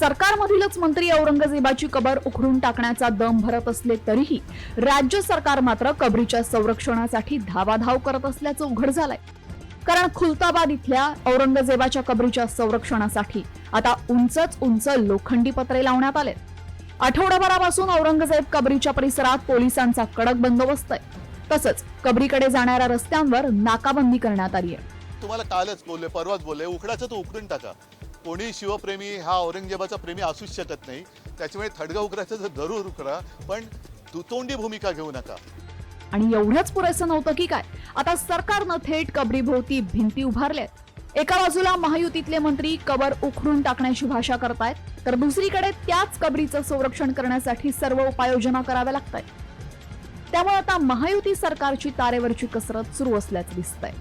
सरकारमधीलच मंत्री औरंगजेबाची कबर उखडून टाकण्याचा दम भरत असले तरीही राज्य सरकार मात्र कबरीच्या संरक्षणासाठी धावाधाव करत असल्याचं उघड झालंय. कारण खुलताबाद इथल्या औरंगजेबाच्या कबरीच्या संरक्षणासाठी आता उंचच उंच लोखंडी पत्रे लावण्यात आले आठवडाभरापासून औरंगजेब कबरीच्या परिसरात पोलिसांचा कडक बंदोबस्त आहे. तसंच कबरीकडे जाणाऱ्या रस्त्यांवर नाकाबंदी करण्यात आली आहे. तुम्हाला कालच बोलले परवाच बोलले उखडाचं तो उखडून टाका. कोणी शिवप्रेमी हा औरंगजेबाचा प्रेमी असूच शकत नाही. त्याच्यामुळे थडगा उकरायचं तर जरूर उकरा पण दुतोंडी भूमिका घेऊ नका. आणि एवढंच पुरेसं नव्हतं की काय? आता सरकारनं थेट कबरीभोवती भिंती उभारल्यात. एका बाजूला महायुतीतले मंत्री कबर उखडून टाकण्याची भाषा करतायत तर दुसरीकडे त्याच कबरीचं संरक्षण करण्यासाठी सर्व उपाययोजना कराव्या लागत त्यामुळे आता महायुती सरकारची तारेवरची कसरत सुरू असल्याचं दिसतंय.